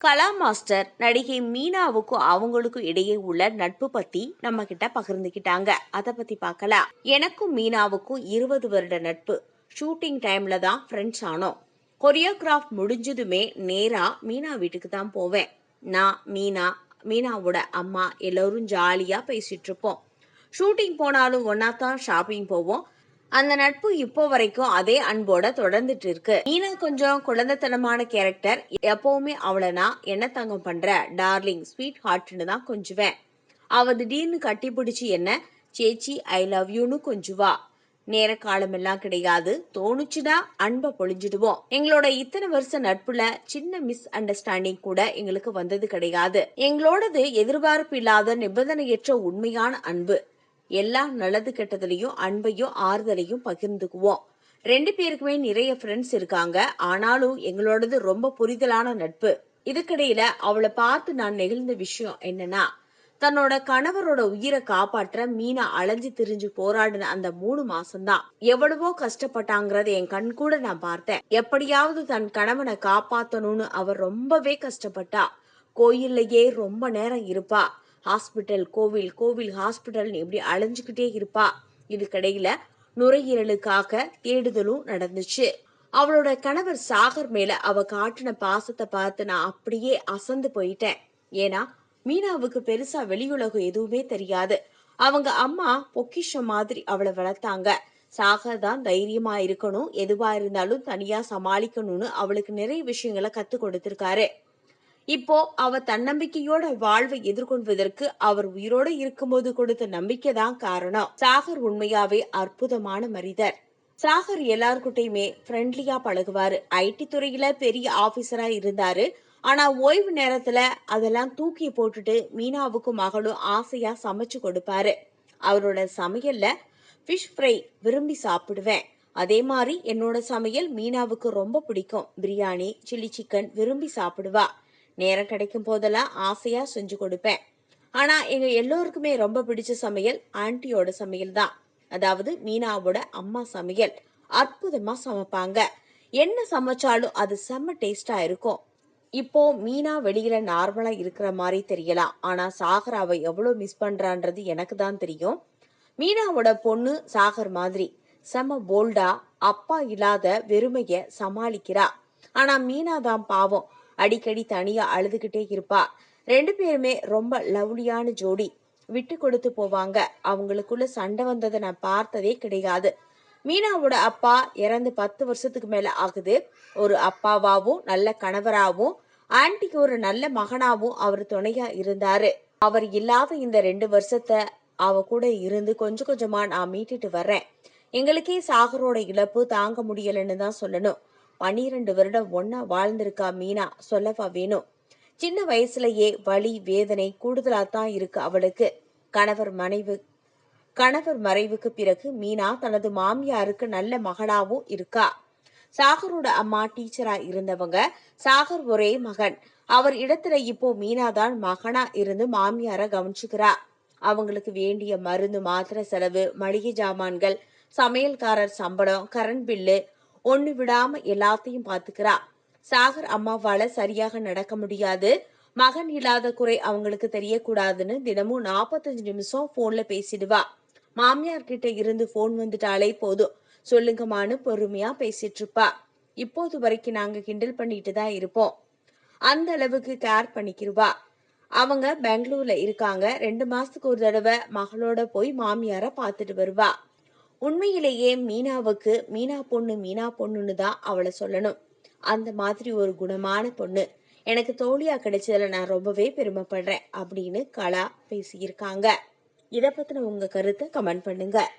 கலா master நடிகை மீனாவுக்கும் அவங்களுக்கும் இடையே உள்ள நட்பு பத்தி நம்ம கிட்ட பகிர்ந்துக்கிட்டாங்க அதை பத்தி பார்க்கலாம் எனக்கும் மீனாவுக்கும் இருபது வருட நட்பு. ஷூட்டிங் டைம்ல தான் ஃப்ரெண்ட்ஸ் ஆனோம். கொரியோகிராஃப் முடிஞ்சதுமே நேரா மீனா வீட்டுக்கு தான் போவேன். நான் மீனா மீனாவோட அம்மா எல்லோரும் ஜாலியா பேசிட்டு இருப்போம். ஷூட்டிங் போனாலும் ஒன்னா தான் ஷாப்பிங் போவோம். அந்த நட்பு இப்போ வரைக்கும் அதே அன்போட தொடர்ந்துட்டு இருக்கு மீனா கொஞ்சம் குழந்தைத்தனமான கேரக்டர். எப்பவுமே அவளை நான் என்ன தங்கம் பண்ற? டார்லிங் ஸ்வீட் ஹார்ட்னு தான் கொஞ்சுவேன். அவ திடீர்னு கட்டி பிடிச்சி என்ன? சேச்சி ஐ லவ் யூன்னு கொஞ்சுவா. நேர காலம் எல்லாம் கிடையாது. தோணுச்சுன்னா அன்பை பொழிஞ்சிடுவோம். எங்களோட இத்தனை வருஷ நட்புல சின்ன மிஸ் அண்டர்ஸ்டாண்டிங் கூட எங்களுக்கு வந்தது கிடையாது. எங்களோடது எதிர்பார்ப்பு இல்லாத நிபந்தனையற்ற உண்மையான அன்பு. எல்லா நல்லது கெட்டதுலையும் அன்பையும் ஆறுதலையும் பகிர்ந்துக்குவோம். ரெண்டு பேருக்குமே நிறைய ஃப்ரெண்ட்ஸ் இருக்காங்க. ஆனாலும் எங்களோடது ரொம்ப புரிதலான நட்பு. இதுக்கிடையில அவளை பார்த்து நான் நெகிழ்ந்த விஷயம் என்னன்னா தன்னோட கணவரோட உயிரை காப்பாற்ற மீனா அலைஞ்சு திரிஞ்சு போராடின அந்த மூணு மாசம்தான். எவ்வளவோ கஷ்டப்பட்டாங்கிறத என் கண் கூட நான் பார்த்தேன். எப்படியாவது தன் கணவனை காப்பாத்தணும்னு அவர் ரொம்பவே கஷ்டப்பட்டா. கோயில்லையே ரொம்ப நேரம் இருப்பா. ஹாஸ்பிட்டல் கோவில் கோவில் ஹாஸ்பிட்டல்னு இப்படி அலைஞ்சுக்கிட்டே இருப்பா. இதுக்கிடையில நுரையீரலுக்காக தேடுதலும் நடந்துச்சு. அவளோட கணவர் சாகர் மேல அவ காட்டின பாசத்தை பார்த்து நான் அப்படியே அசந்து போயிட்டேன். ஏன்னா மீனாவுக்கு பெருசா வெளியுலகம் எதுவுமே தெரியாது. அவங்க அம்மா பொக்கிஷம் மாதிரி அவளை வளர்த்தாங்க. சாகர் தான் தைரியமா இருக்கணும் எதுவா இருந்தாலும் தனியா சமாளிக்கணும்னு அவளுக்கு நிறைய விஷயங்களை கத்து கொடுத்திருக்காரு. இப்போ அவ தன்னம்பிக்கையோட வாழ்வை எதிர்கொள்வதற்கு அவர் உயிரோட இருக்கும்போது கொடுத்த நம்பிக்கை தான் காரணம். சாகர் உண்மையாவே அற்புதமான மனிதர். சாகர் எல்லார்கிட்டயுமே ஃப்ரெண்ட்லியா பழகுவாரு. ஐடி துறையில பெரிய ஆபீசரா இருந்தாரு. ஆனா ஓய்வு நேரத்துல அதெல்லாம் தூக்கி போட்டுட்டு மீனாவுக்கும் மகளும் ஆசையா சமைச்சு கொடுப்பாரு. அவரோட சமையல்ல ஃபிஷ் ஃப்ரை விரும்பி சாப்பிடுவேன். அதே மாதிரி என்னோட சமையல் மீனாவுக்கு ரொம்ப பிடிக்கும். பிரியாணி சில்லி சிக்கன் விரும்பி சாப்பிடுவா. நேரம் கிடைக்கும் போதெல்லாம் ஆசையா செஞ்சு கொடுப்பேன். ஆனா எங்க எல்லோருக்குமே ரொம்ப பிடிச்ச சமையல் ஆன்ட்டியோட சமையல் தான். அதாவது மீனாவோட அம்மா சமையல். அற்புதமா சமைப்பாங்க. என்ன சமைச்சாலும் அது செம்ம டேஸ்டா இருக்கும். இப்போ மீனா வெளியில நார்மலா இருக்கிற மாதிரி தெரியலாம். ஆனா சாகராவை எவ்வளவு மிஸ் பண்றான்றது எனக்கு தான் தெரியும். மீனாவோட பொண்ணு சாகர் மாதிரி செம்ம போல்டா அப்பா இல்லாத வெறுமைய சமாளிக்கிறா. ஆனா மீனா தான் பாவம். அடிக்கடி தனியா அழுதுகிட்டே இருப்பா. ரெண்டு பேருமே ரொம்ப லவ்லியான ஜோடி. விட்டு கொடுத்து போவாங்க. அவங்களுக்குள்ள சண்டை வந்ததை நான் பார்த்ததே கிடையாது. மீனாவோட அப்பா இறந்து பத்து வருஷத்துக்கு மேல ஆகுது. ஒரு அப்பாவாவும் நல்ல கணவராகவும் ஆன்டிக்கு ஒரு நல்ல மகனாவும் அவர் துணையா இருந்தாரு. அவர் இல்லாத இந்த ரெண்டு வருஷத்தை அவ கூட இருந்து கொஞ்சம் கொஞ்சமா நான் மீட்டுட்டு வர்றேன். எங்களுக்கே சாகரோட இழப்பு தாங்க முடியலன்னு தான் சொல்லணும். பன்னிரண்டு வருடம் ஒன்னா வாழ்ந்திருக்கா மீனா? சொல்லவா வேணும் சின்ன வயசுலயே வலி வேதனை கூடுதலா தான் இருக்கு அவளுக்கு. கணவர் மனைவி கணவர் மறைவுக்கு பிறகு மீனா தனது மாமியாருக்கு நல்ல மகளாவும் இருக்கா? சாகரோட அம்மா டீச்சரா இருந்தவங்க சாகர் ஒரே மகன். அவர் இடத்துல இப்போ மீனா தான் மகனா இருந்து மாமியார கவனிச்சுக்கிறா. அவங்களுக்கு வேண்டிய மருந்து மாத்திரை செலவு மளிகை ஜாமான்கள் சமையல்காரர் சம்பளம் கரண்ட் பில்லு ஒண்ணு விடாம எல்லாத்தையும் பாத்துக்கிறா சாகர் அம்மாவால சரியாக நடக்க முடியாது. மகன் இல்லாத குறை அவங்களுக்கு தெரியக்கூடாதுன்னு தினமும் நாற்பத்தஞ்சு நிமிஷம் போன்ல பேசிடுவா. மாமியார் கிட்ட இருந்து போன் வந்துட்டாலே போதும். சொல்லுங்கம்மான்னு பொறுமையா பேசிட்டு இருப்பா. இப்போது வரைக்கும் நாங்க கிண்டல் பண்ணிட்டு தான் இருப்போம். அந்த அளவுக்கு கேர் பண்ணிக்கிருவா. அவங்க பெங்களூர்ல இருக்காங்க. ரெண்டு மாசத்துக்கு ஒரு தடவை மகளோட போய் மாமியார பாத்துட்டு வருவா. உண்மையிலேயே மீனாவுக்கு மீனா பொண்ணு மீனா பொண்ணுன்னு தான் அவளை சொல்லணும். அந்த மாதிரி ஒரு குணமான பொண்ணு. எனக்கு தோழியா கிடைச்சதுல நான் ரொம்பவே பெருமைப்படுறேன் அப்படின்னு கலா பேசியிருக்காங்க. இதை பத்தின உங்க கருத்தை கமெண்ட் பண்ணுங்க.